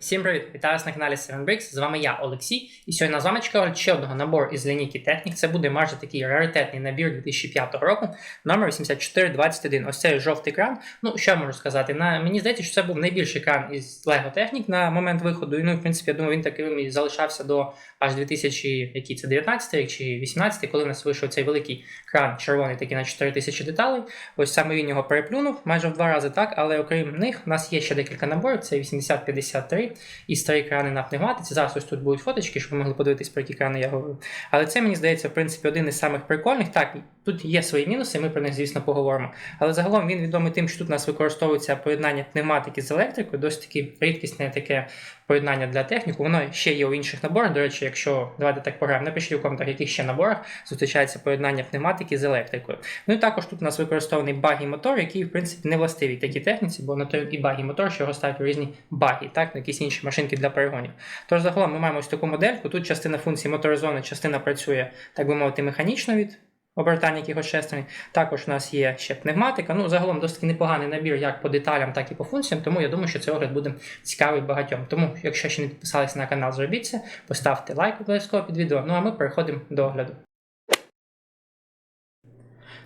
Всім привіт! Вітаю вас на каналі 7bricks. З вами я, Олексій, і сьогодні з вами чекаю ще одного набору із лінійки Технік. Це буде майже такий раритетний набір 2005 року, номер 8421. Ось цей жовтий кран. Ну, що я можу сказати? На, мені здається, що це був найбільший кран із Lego Technic на момент виходу. І ну, в принципі, я думаю, він таким і залишався до аж 2000, який це 19 рік чи 18, коли у нас вийшов цей великий кран червоний, такий на 4000 деталей. Ось саме він його переплюнув майже в два рази так, але окрім них, у нас є ще декілька наборів: це 8053 і старі крани на пневматиці. Зараз ось тут будуть фоточки, щоб ви могли подивитись, про які крани я говорю. Але це мені здається, в принципі, один із самих прикольних. Так, тут є свої мінуси, ми про них, звісно, поговоримо. Але загалом він відомий тим, що тут у нас використовується поєднання пневматики з електрикою, досить таки рідкісне таке поєднання для техніку. Воно ще є у інших наборах. До речі, якщо давайте так пограємо, напишіть у коментарях, яких ще наборах зустрічається поєднання пневматики з електрикою. Ну і також тут у нас використований багі мотор, який, в принципі, не властивий такій техніці, бо на той і багі мотор, що його ставить у різні баги, так, на якісь інші машинки для перегонів. Тож загалом ми маємо ось таку модельку. Тут частина функції моторизована, частина працює, так би мовити, механічно від обертання якихось шестерень. Також у нас є ще пневматика. Ну, загалом досить непоганий набір як по деталям, так і по функціям, тому я думаю, що цей огляд буде цікавий багатьом. Тому, якщо ще не підписалися на канал, зробіть це, поставте лайк обов'язково під відео. Ну а ми переходимо до огляду.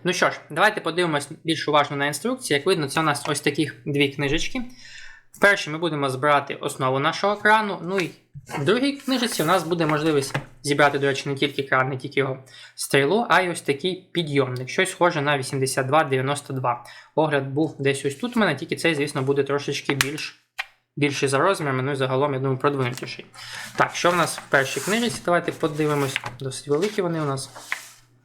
Ну що ж, давайте подивимось більш уважно на інструкції. Як видно, це у нас ось таких дві книжечки. В першій ми будемо збирати основу нашого крану. Ну і в другій книжці у нас буде можливість зібрати, до речі, не тільки кран, не тільки його стрілу, а й ось такий підйомник. Щось схоже на 8292. Огляд був десь ось тут у мене, тільки цей, звісно, буде трошечки більш, більший за розмірами, ну і загалом, я думаю, продвинутіший. Так, що в нас в першій книжці? Давайте подивимось. Досить великі вони у нас.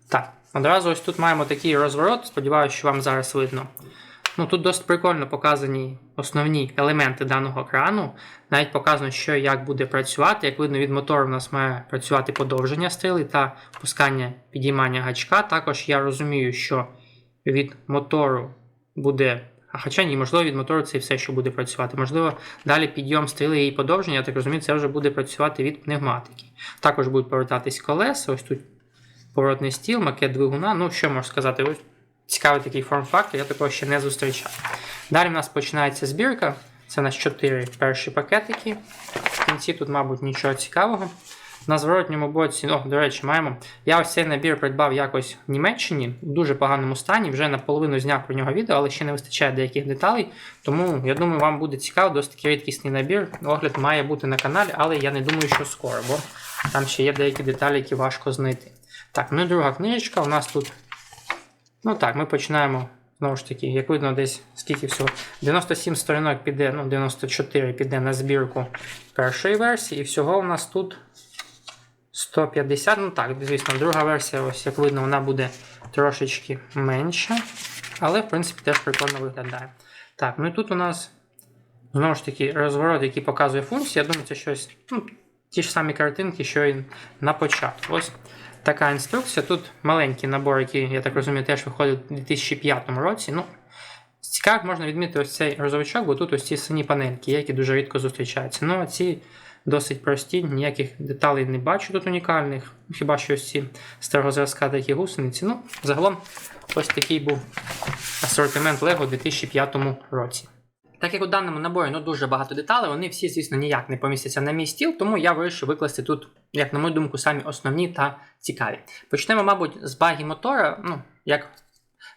Так, одразу ось тут маємо такий розворот. Сподіваюся, що вам зараз видно. Ну, Тут досить прикольно показані основні елементи даного крану. Навіть показано, що і як буде працювати. Як видно, від мотору у нас має працювати подовження стріли та пускання підіймання гачка. Також я розумію, що від мотору буде. А хоча ні, можливо, від мотору це все, що буде працювати. Можливо, далі підйом стріли і подовження, я так розумію, це вже буде працювати від пневматики. Також будуть повертатись колеса. Ось тут поворотний стіл, макет двигуна. Ну, що можу сказати? Ось Цікавий такий форм-фактор, я такого ще не зустрічав. Далі в нас починається збірка. Це у нас 4 перші пакетики. В кінці тут, мабуть, нічого цікавого. На зворотньому боці, о, до речі, маємо. Я ось цей набір придбав якось в Німеччині в дуже поганому стані. Вже наполовину зняв про нього відео, але ще не вистачає деяких деталей. Тому я думаю, вам буде цікаво, досить такий рідкісний набір. Огляд має бути на каналі, але я не думаю, що скоро, бо там ще є деякі деталі, які важко знайти. Так, ну і друга книжечка. У нас тут Ну так, ми починаємо, знову ж таки, як видно, десь скільки всього. 97 сторінок піде, ну, 94 піде на збірку першої версії, і всього у нас тут 150. Ну так, звісно, друга версія, ось як видно, вона буде трошечки менша. Але, в принципі, теж прикольно виглядає. Так, ну і тут у нас знову ж таки розворот, який показує функцію. Я думаю, це щось. ну, Ті ж самі картинки, що і на початку. Ось така інструкція. Тут маленький набор, який, я так розумію, теж виходить у 2005 році. Ну, Цікаво, можна відмітити ось цей розовичок, бо тут ось ці сині панельки, які дуже рідко зустрічаються. Ну, а ці досить прості, ніяких деталей не бачу тут унікальних. Хіба що ось ці старого зразка такі гусениці. Ну, загалом, ось такий був асортимент Lego у 2005 році. Так як у даному наборі ну, дуже багато деталей, вони всі, звісно, ніяк не помістяться на мій стіл, тому я вирішив викласти тут, як на мою думку, самі основні та цікаві. Почнемо, мабуть, з багі мотора. Ну, як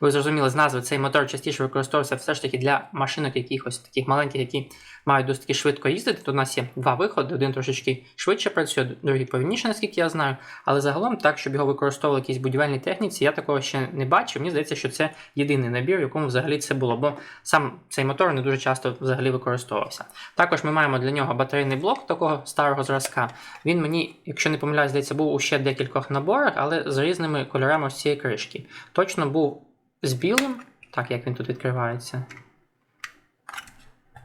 ви зрозуміли з назви, цей мотор частіше використовується все ж таки для машинок якихось таких маленьких, які мають досить швидко їздити. Тут у нас є два виходи, один трошечки швидше працює, другий повільніше, наскільки я знаю. Але загалом, так, щоб його використовували в якійсь будівельній техніці, я такого ще не бачив. Мені здається, що це єдиний набір, в якому взагалі це було, бо сам цей мотор не дуже часто взагалі використовувався. Також ми маємо для нього батарейний блок такого старого зразка. Він мені, якщо не помиляюсь, здається, був у ще декількох наборах, але з різними кольорами ось цієї кришки. Точно був з білим. Так, як він тут відкривається.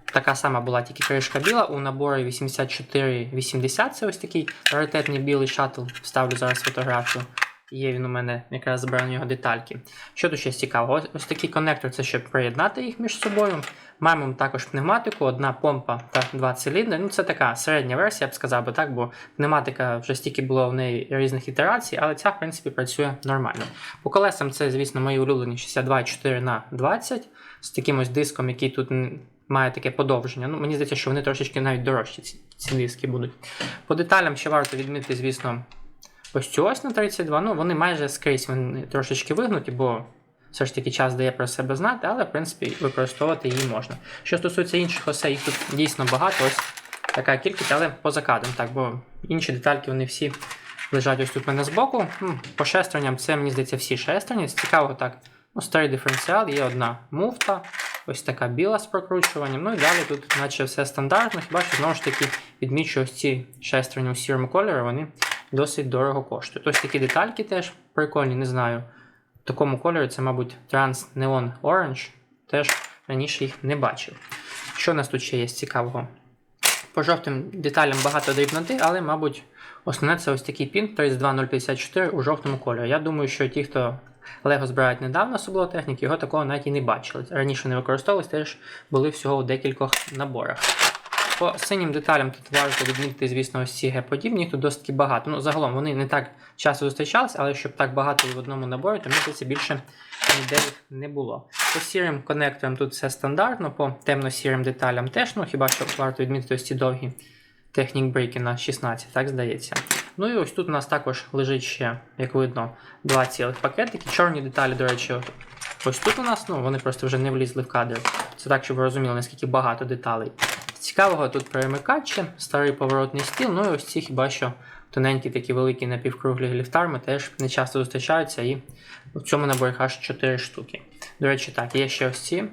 Така сама була тільки кришка біла. У наборі 8480 це ось такий раритетний білий шаттл. Вставлю зараз фотографію. Є він у мене якраз збирані його детальки. Що тут ще цікаво? Ось, такий коннектор це щоб приєднати їх між собою. Маємо також пневматику, одна помпа та два циліндри. Ну, Це така середня версія, я б сказав би так, бо пневматика вже стільки було в неї різних ітерацій, але ця, в принципі, працює нормально. По колесам це, звісно, мої улюблені 62,4 на 20 з таким ось диском, який тут має таке подовження. Ну, мені здається, що вони трошечки навіть дорожчі, ці, ці диски будуть. По деталям ще варто відмітити, звісно, ось цю ось на 32. Ну, вони майже скрізь вони трошечки вигнуті, бо все ж таки час дає про себе знати, але в принципі використовувати її можна. Що стосується інших осей, їх тут дійсно багато. Ось така кількість, але поза кадром, так, бо інші детальки вони всі лежать ось тут в мене збоку. По шестерням це, мені здається, всі шестерні. З цікавого так. Ну, старий диференціал, є одна муфта, ось така біла з прокручуванням. Ну і далі тут, наче все стандартно. Хіба що знову ж таки відмічу ось ці шестерні у сірому кольорі, вони досить дорого коштують. Ось такі детальки теж прикольні, не знаю. В такому кольорі це, мабуть, Trans Neon Orange. Теж раніше їх не бачив. Що нас тут ще є з цікавого? По жовтим деталям багато дрібноти, але, мабуть, основне це ось такий пін 32054 у жовтому кольорі. Я думаю, що ті, хто Лего збирають недавно особливо техніки, його такого навіть і не бачили. Раніше не використовувалися, теж були всього у декількох наборах. По синім деталям тут варто відмітити, звісно, ось ці Г-подібні, тут досить багато. Ну, загалом вони не так часто зустрічалися, але щоб так багато в одному наборі, то здається, більше ніде їх не було. По сірим конекторам тут все стандартно, по темно-сірим деталям теж, ну хіба що варто відмітити ось ці довгі технік брейки на 16, так здається. Ну і ось тут у нас також лежить ще, як видно, два цілих пакетики. Чорні деталі, до речі, ось тут у нас, ну вони просто вже не влізли в кадр. Це так, щоб ви розуміли, наскільки багато деталей. Цікавого тут перемикачі, старий поворотний стіл, ну і ось ці хіба що тоненькі такі великі напівкруглі гліфтарми теж не часто зустрічаються і в цьому наборі аж 4 штуки. До речі, так, є ще ось ці.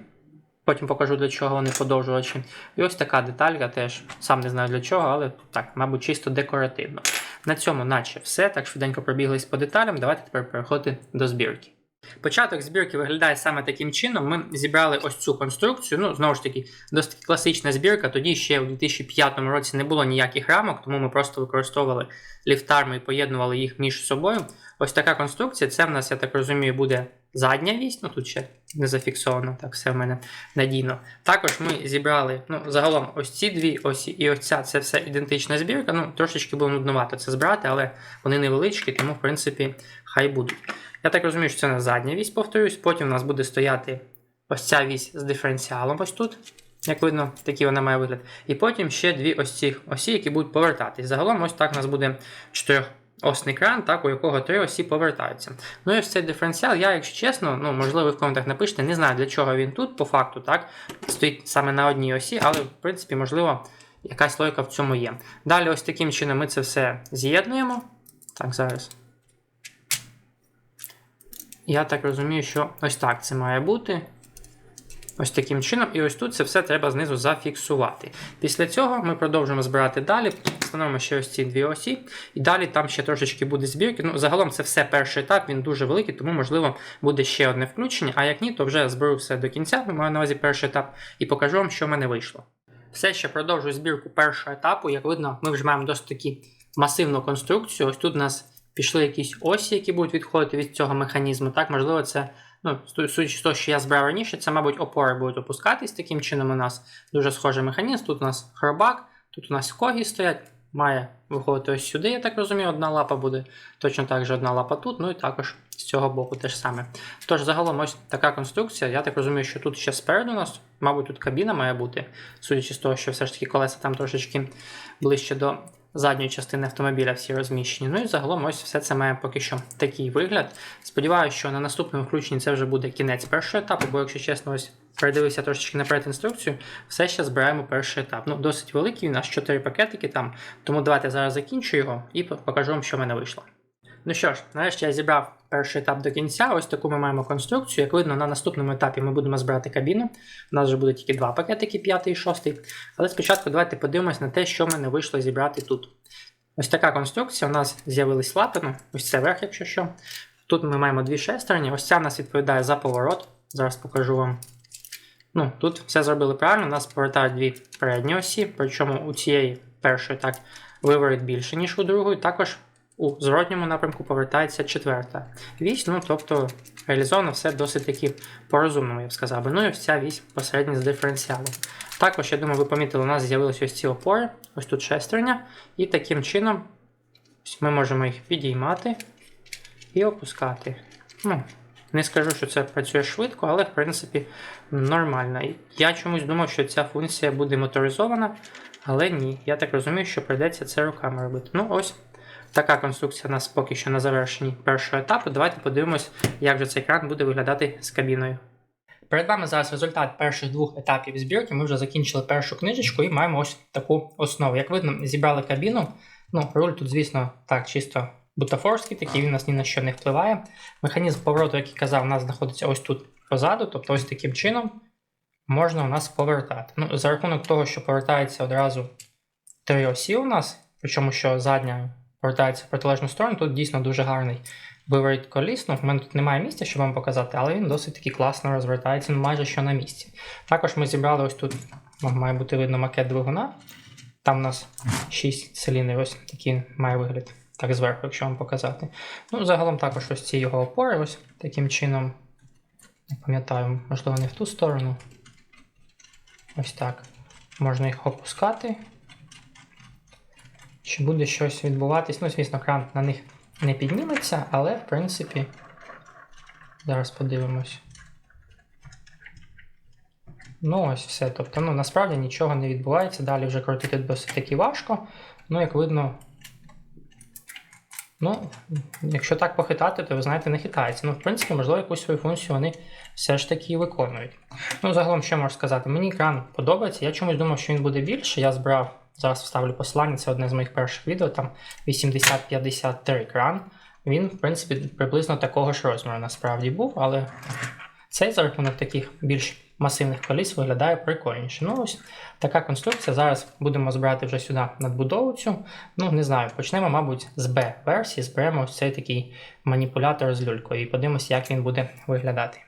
Потім покажу для чого вони подовжувачі. І ось така деталька теж, сам не знаю для чого, але так, мабуть, чисто декоративно. На цьому, наче все, так швиденько пробіглись по деталям. Давайте тепер переходити до збірки. Початок збірки виглядає саме таким чином. Ми зібрали ось цю конструкцію. Ну, знову ж таки, досить класична збірка. Тоді ще у 2005 році не було ніяких рамок, тому ми просто використовували ліфтарми і поєднували їх між собою. Ось така конструкція. Це в нас, я так розумію, буде задня вісь. Ну тут ще не зафіксовано, так все в мене надійно. Також ми зібрали ну, загалом ось ці дві осі і ось ця це все ідентична збірка. Ну, трошечки було нуднувато це збирати, але вони невеличкі, тому, в принципі, хай будуть. Я так розумію, що це на задня вісь, повторюсь. Потім у нас буде стояти ось ця вісь з диференціалом ось тут. Як видно, такий вона має вигляд. І потім ще дві ось ці осі, які будуть повертатись. Загалом, ось так у нас буде чотирьохосний кран, так, у якого три осі повертаються. Ну і ось цей диференціал, я, якщо чесно, ну, можливо, ви в коментах напишете, не знаю, для чого він тут, по факту, так, стоїть саме на одній осі, але, в принципі, можливо, якась логіка в цьому є. Далі, ось таким чином ми це все з'єднуємо. Так, зараз. Я так розумію, що ось так це має бути. Ось таким чином, і ось тут це все треба знизу зафіксувати. Після цього ми продовжуємо збирати далі, встановимо ще ось ці дві осі, і далі там ще трошечки буде збірки. Ну, загалом це все перший етап, він дуже великий, тому, можливо, буде ще одне включення. А як ні, то вже зберу все до кінця, маю на увазі перший етап, і покажу вам, що в мене вийшло. Все ще продовжую збірку першого етапу. Як видно, ми вже маємо досить таки масивну конструкцію. Ось тут у нас пішли якісь осі, які будуть відходити від цього механізму. Так, можливо, це. Ну, судячи з того, що я збирав раніше, це, мабуть, опори будуть опускатись. Таким чином у нас дуже схожий механізм. Тут у нас хробак, тут у нас когі стоять. Має виходити ось сюди, я так розумію, одна лапа буде. Точно так же одна лапа тут, ну і також з цього боку теж саме. Тож, загалом, ось така конструкція. Я так розумію, що тут ще спереду у нас, мабуть, тут кабіна має бути, судячи з того, що все ж таки колеса там трошечки ближче до задньої частини автомобіля всі розміщені. Ну і загалом ось все це має поки що такий вигляд. Сподіваюся, що на наступному включенні це вже буде кінець першого етапу, бо, якщо чесно, ось передивився трошечки наперед інструкцію, все ще збираємо перший етап. Ну, досить великий, у нас 4 пакетики там, тому давайте зараз закінчу його і покажу вам, що в мене вийшло. Ну що ж, нарешті я зібрав перший етап до кінця. Ось таку ми маємо конструкцію. Як видно, на наступному етапі ми будемо збирати кабіну. У нас вже буде тільки два пакетики, п'ятий і шостий. Але спочатку давайте подивимось на те, що мене вийшло зібрати тут. Ось така конструкція. У нас з'явились лапи, ось це верх, якщо що. Тут ми маємо дві шестерні. Ось ця в нас відповідає за поворот. Зараз покажу вам. Ну, Тут все зробили правильно. У нас повертають дві передні осі, причому у цієї першої так виворіт більше, ніж у другої. Також у зворотньому напрямку повертається четверта вісь, ну тобто реалізовано все досить таки по-розумному, я б сказав. Ну і ось ця вісь посередня з диференціалом. Також, я думаю, ви помітили, у нас з'явилися ось ці опори, ось тут шестерня, і таким чином ми можемо їх підіймати і опускати. Ну, Не скажу, що це працює швидко, але в принципі нормально. Я чомусь думав, що ця функція буде моторизована, але ні. Я так розумію, що прийдеться це руками робити. Ну ось така конструкція у нас поки що на завершенні першого етапу. Давайте подивимось, як же цей кран буде виглядати з кабіною. Перед вами зараз результат перших двох етапів збірки. Ми вже закінчили першу книжечку і маємо ось таку основу. Як видно, зібрали кабіну. Ну, руль тут, звісно, так, чисто бутафорський, такий він у нас ні на що не впливає. Механізм повороту, як я казав, у нас знаходиться ось тут позаду, тобто ось таким чином можна у нас повертати. Ну, За рахунок того, що повертається одразу три осі у нас, причому що задня повертається в протилежну сторону, тут дійсно дуже гарний виворіт коліс. Ну, в мене тут немає місця, щоб вам показати, але він досить таки класно розвертається, ну, майже що на місці. Також ми зібрали ось тут, ну, має бути видно макет двигуна. Там у нас 6 циліндрів, ось такий має вигляд. Так зверху, якщо вам показати. Ну, загалом також ось ці його опори, ось таким чином. Не пам'ятаю, можливо, не в ту сторону. Ось так. Можна їх опускати. Чи буде щось відбуватись? Ну, звісно, кран на них не підніметься, але в принципі. Зараз подивимось. Ну, ось все. Тобто, ну, насправді нічого не відбувається. Далі вже крутити досить таки важко. Ну, як видно. Ну, якщо так похитати, то ви знаєте, не хитається. Ну, в принципі, можливо, якусь свою функцію вони все ж таки виконують. Ну, загалом, що можу сказати? Мені екран подобається. Я чомусь думав, що він буде більше. Я збирав, зараз вставлю посилання, це одне з моїх перших відео, там 80-53 екран. Він, в принципі, приблизно такого ж розміру насправді був, але цей за рахунок таких більш масивних коліс виглядає прикольніше. Ну, ось така конструкція. Зараз будемо збирати вже сюди надбудову цю. Ну, не знаю, почнемо, мабуть, з Б-версії, зберемо ось цей такий маніпулятор з люлькою і подивимося, як він буде виглядати.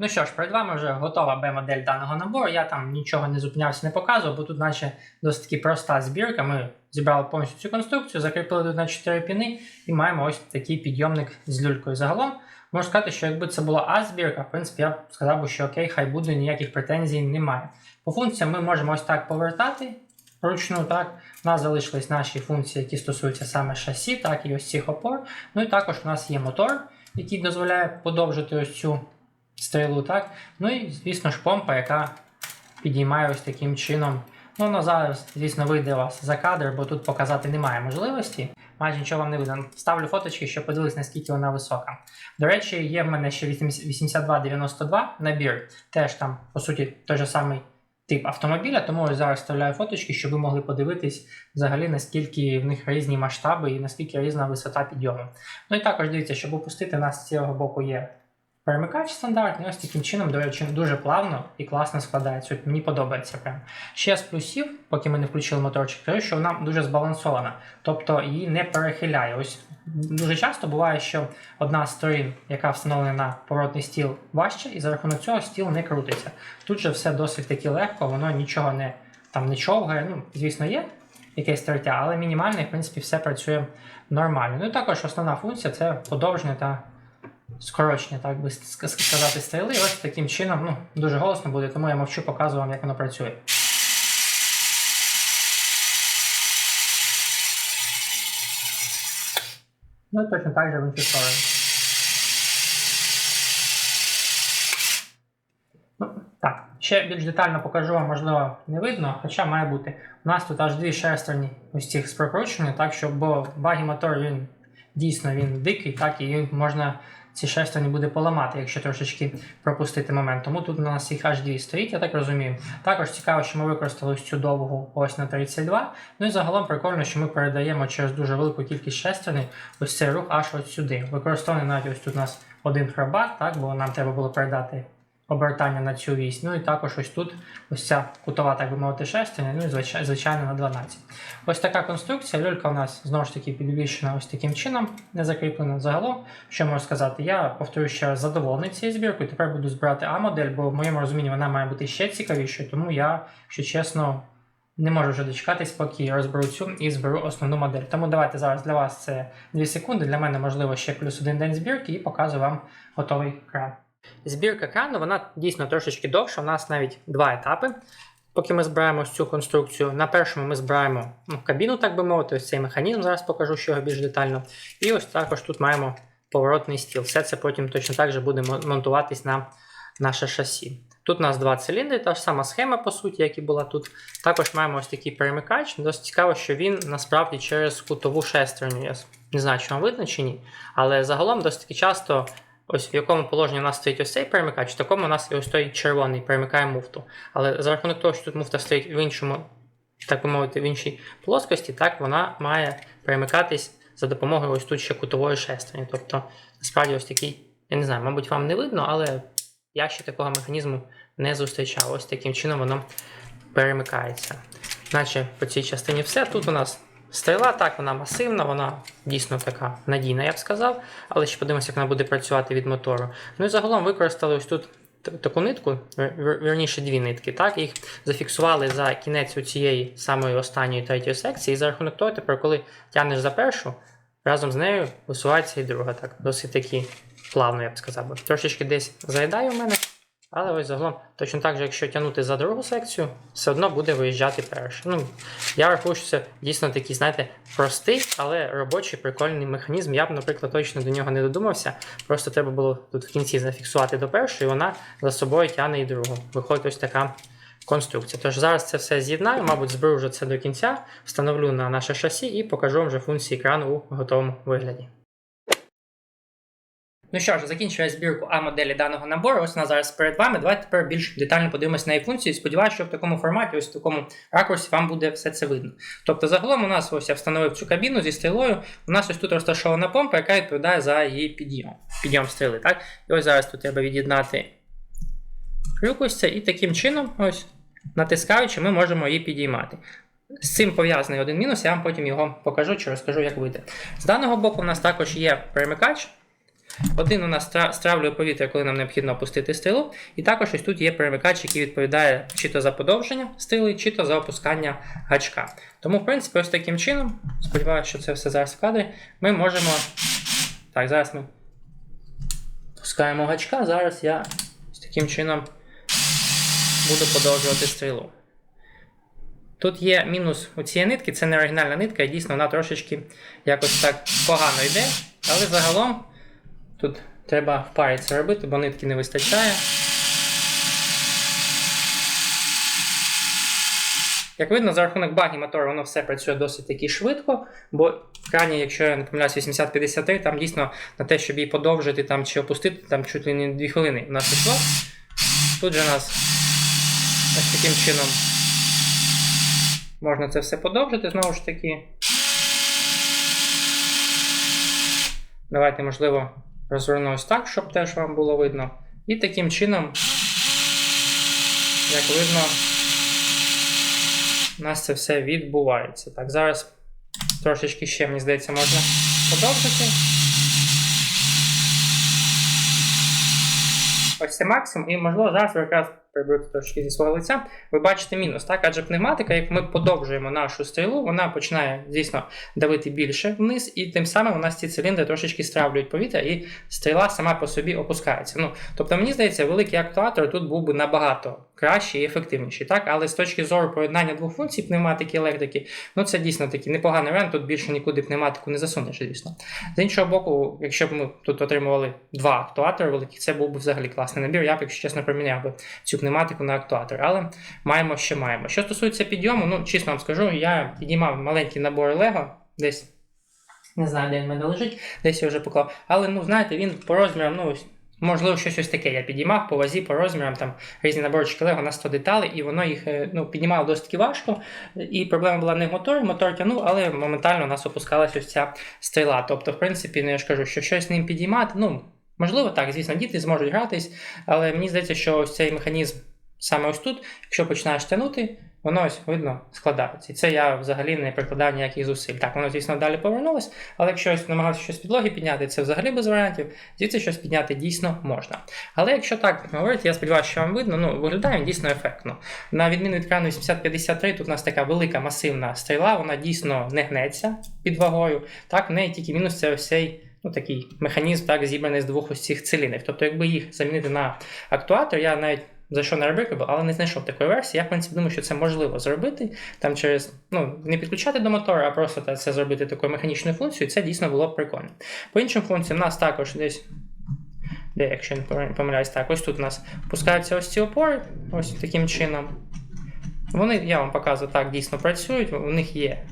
Ну що ж, перед вами вже готова Б-модель даного набору. Я там нічого не зупинявся, не показував, бо тут, наче, досить таки проста збірка. Ми зібрали повністю цю конструкцію, закріпили тут на 4 піни і маємо ось такий підйомник з люлькою. Загалом можу сказати, що якби це була А-збірка, в принципі, я б сказав, що окей, хай буде, ніяких претензій немає. По функціям ми можемо ось так повертати. Вручну, так, у нас залишились наші функції, які стосуються саме шасі, так і ось цих опор. Ну і також у нас є мотор, який дозволяє подовжити ось цю стрілу, так. Ну і, звісно ж, помпа, яка підіймає ось таким чином. Ну, вона зараз, звісно, вийде вас за кадр, бо тут показати немає можливості. Майже нічого вам не видно. Ставлю фоточки, щоб подивитися, наскільки вона висока. До речі, є в мене ще 8292 набір. Теж там, по суті, той же самий тип автомобіля, тому зараз вставляю фоточки, щоб ви могли подивитись взагалі, наскільки в них різні масштаби і наскільки різна висота підйому. Ну і також дивіться, щоб опустити нас з цього боку є перемикач стандартний, ось таким чином, до речі, дуже плавно і класно складається. От мені подобається прям. Ще з плюсів, поки ми не включили моторчик, те, що вона дуже збалансована, тобто її не перехиляє. Ось дуже часто буває, що одна з сторін, яка встановлена на поворотний стіл, важча, і за рахунок цього стіл не крутиться. Тут же все досить таки легко, воно нічого не там не човгає. Ну, звісно, є якесь тертя, але мінімально, в принципі, все працює нормально. Ну і також основна функція це подовження та скорочення, так би сказати, стріли. І ось таким чином ну, дуже голосно буде, тому я мовчу, показую вам, як воно працює. Ну і точно так же в іншу сторону. Ну, так, ще більш детально покажу вам, можливо, не видно, хоча має бути. У нас тут аж дві шестерні ось цих з прокрученням, так, що бо багі мотор він дійсно він дикий, так, і можна ці шестерні буде поламати, якщо трошечки пропустити момент. Тому тут у нас їх аж дві стоїть, я так розумію. Також цікаво, що ми використали цю довгу ось на 32. Ну і загалом прикольно, що ми передаємо через дуже велику кількість шестерні ось цей рух аж от сюди. Використовуємо навіть ось тут у нас один хребат, так, бо нам треба було передати обертання на цю вісь. Ну і також ось тут ось ця кутова, так би мовити, шестерня, ну і звичайно, на 12. Ось така конструкція. Люлька у нас знову ж таки підвішена ось таким чином, не закріплена загалом. Що можу сказати? Я повторюю ще раз задоволений цією збіркою. Тепер буду збирати А-модель, бо в моєму розумінні вона має бути ще цікавішою, тому я, якщо чесно. Не можу вже дочекатись, поки я розберу цю і зберу основну модель. Тому давайте зараз для вас це 2 секунди. Для мене можливо ще плюс один день збірки і показую вам готовий кран. Збірка крану вона дійсно трошечки довша. У нас навіть два етапи. Поки ми збираємо цю конструкцію, на першому ми збираємо ну, кабіну, так би мовити, ось цей механізм. Зараз покажу, що його більш детально. І ось також тут маємо поворотний стіл. Все це потім точно так же буде монтуватись на наше шасі. Тут у нас два циліндри, та ж сама схема, по суті, як і була тут. Також маємо ось такий перемикач. Досить цікаво, що він насправді через кутову шестерню. Я не знаю, чи вам видно чи ні. Але загалом досить часто, ось в якому положенні у нас стоїть ось цей перемикач, в такому у нас і ось той червоний перемикає муфту. Але за рахунок того, що тут муфта стоїть в іншому, так би мовити, в іншій плоскості, так вона має перемикатись за допомогою ось тут ще кутової шестерні. Тобто, насправді, ось такий, я не знаю, мабуть, вам не видно, але я ще такого механізму не зустрічав. Ось таким чином воно перемикається. Наче по цій частині все. Тут у нас стріла, так, вона масивна, вона дійсно така надійна, я б сказав. Але ще подивимося, як вона буде працювати від мотору. Ну і загалом використали ось тут таку нитку, вір- дві нитки. Так, їх зафіксували за кінець цієї самої останньої третьої секції. І за рахунок того, тепер, коли тягнеш за першу, разом з нею висувається і друга. Так, досить таки плавно, я б сказав. Трошечки десь заїдає у мене. Але ось загалом, точно так же, якщо тягнути за другу секцію, все одно буде виїжджати перше. Ну, я рахую, що це дійсно такий, знаєте, простий, але робочий прикольний механізм. Я б, наприклад, точно до нього не додумався. Просто треба було тут в кінці зафіксувати до першої, вона за собою тягне і другу. Виходить ось така конструкція. Тож зараз це все з'єднаю, мабуть, зберу вже це до кінця, встановлю на наше шасі і покажу вам вже функції екрану у готовому вигляді. Ну що ж, закінчую я збірку А-моделі даного набору. Ось вона зараз перед вами. Давайте тепер більш детально подивимося на її функції. Сподіваюся, що в такому форматі, ось в такому ракурсі, вам буде все це видно. Тобто, загалом у нас ось я встановив цю кабіну зі стрілою. У нас ось тут розташована помпа, яка відповідає за її підйом. Підйом стріли. Так? І ось зараз тут треба від'єднати крюк і таким чином, ось, натискаючи, ми можемо її підіймати. З цим пов'язаний один мінус, я вам потім його покажу чи розкажу, як вийти. З даного боку у нас також є перемикач. Один у нас стра- стравлює повітря, коли нам необхідно опустити стрілу. І також ось тут є перемикач, який відповідає чи то за подовження стріли, чи то за опускання гачка. Тому, в принципі, ось таким чином, сподіваюся, що це все зараз в кадрі, ми можемо. Так, зараз ми пускаємо гачка. Зараз я ось таким чином буду подовжувати стрілу. Тут є мінус у цієї нитки, це не оригінальна нитка, і дійсно вона трошечки якось так погано йде. Але загалом тут треба в парі це робити, бо нитки не вистачає. Як видно, за рахунок багі мотора воно все працює досить таки швидко, бо в якщо я не помиляюсь, 8053, там дійсно на те, щоб її подовжити там, чи опустити, там чуть ли не 2 хвилини у нас пішло. Тут же у нас ось таким чином можна це все подовжити знову ж таки. Давайте, можливо, розверну ось так, щоб теж вам було видно. І таким чином, як видно, у нас це все відбувається. Так, зараз трошечки ще, мені здається, можна подовжити. Ось це максимум, і можливо зараз якраз приберете трошки зі свого лиця. Ви бачите мінус, так? Адже пневматика, як ми подовжуємо нашу стрілу, вона починає, звісно, давити більше вниз, і тим самим у нас ці циліндри трошечки стравлюють повітря, і стріла сама по собі опускається. Ну, тобто, мені здається, великий актуатор тут був би набагато кращий і ефективніший. Так? Але з точки зору поєднання двох функцій пневматики і електрики, ну це дійсно такий непоганий варіант, тут більше нікуди пневматику не засунеш, звісно. З іншого боку, якщо б ми тут отримували два актуатори великих, це був би взагалі класний набір. Я б, якщо чесно, проміняв би цю пневматику на актуатор. Але маємо, що маємо. Що стосується підйому, ну чесно вам скажу, я піднімав маленький набор Лего десь. Не знаю, де він мене лежить, десь я вже поклав. Але ну, знаєте, він по розмірам, ну, можливо, щось ось таке. Я підіймав по вазі, по розмірам, там різні наборчики Лего на 100 деталей, і воно їх е, ну, піднімало досить таки важко. І проблема була не в моторі, мотор тягнув, але моментально у нас опускалась ось ця стріла. Тобто, в принципі, ну, я ж кажу, що щось ним підіймати, ну, можливо, так, звісно, діти зможуть гратись, але мені здається, що ось цей механізм саме ось тут, якщо починаєш тягнути, воно ось видно складається. І це я взагалі не прикладав ніяких зусиль. Так, воно, звісно, далі повернулось, але якщо намагався щось підлоги підняти, це взагалі без варіантів. Звідси щось підняти дійсно можна. Але якщо так говорити, я сподіваюся, що вам видно, ну виглядає він дійсно ефектно. На відміну від крану 8053, тут у нас така велика масивна стріла, вона дійсно не гнеться під вагою. Так, в неї тільки мінус це ось цей. Ну, такий механізм, так, зібраний з двох ось цих циліндрів. Тобто, якби їх замінити на актуатор, я навіть зайшов на Remarkable, але не знайшов такої версії. Я, в принципі, думаю, що це можливо зробити. Там через ну, не підключати до мотора, а просто та- це зробити такою механічною функцією, це дійсно було б прикольно. По іншим функціям, у нас також десь. Де, якщо я не помиляюсь, так, ось тут у нас пускаються ось ці опори, ось таким чином. Вони, я вам показую, так дійсно працюють, у них є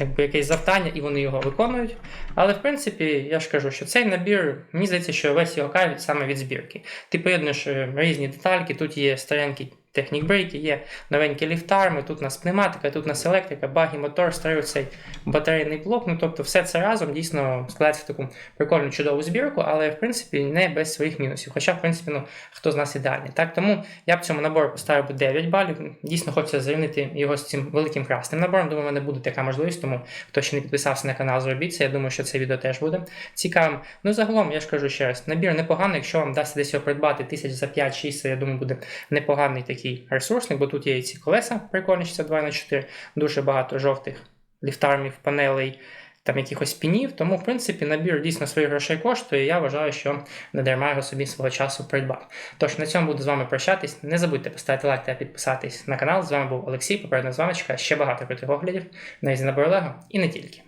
якби якесь завдання, і вони його виконують. Але в принципі, я ж кажу, що цей набір, мені здається, що весь його кайф саме від збірки. Ти поєднуєш е, різні детальки, тут є старенькі технік брейки, є новенькі ліфтарми, тут у нас пневматика, тут у нас електрика, багі мотор, старий цей батарейний блок. Ну тобто все це разом дійсно складається в таку прикольну чудову збірку, але в принципі не без своїх мінусів. Хоча, в принципі, ну хто з нас ідеальний. Так, тому я б цьому набору поставив би 9 балів. Дійсно хочеться зрівнити його з цим великим красним набором. Думаю, в мене буде така можливість, тому хто ще не підписався на канал, зробіть це. Я думаю, що це відео теж буде цікавим. Ну, загалом, я ж кажу ще раз, набір непоганий, якщо вам вдасться десь його придбати тисяч за 5-6, це я думаю, буде непоганий такий ресурсник, бо тут є і ці колеса прикольні, що це 2 на 4 дуже багато жовтих ліфтармів, панелей. Там якихось пінів, тому в принципі набір дійсно своїх грошей коштує. і Я вважаю, що не дарма його собі свого часу придбав. Тож на цьому буду з вами прощатись. Не забудьте поставити лайк та підписатись на канал. З вами був Олексій. Попередньо з вами чекає ще багато крутих оглядів на різні набори і не тільки.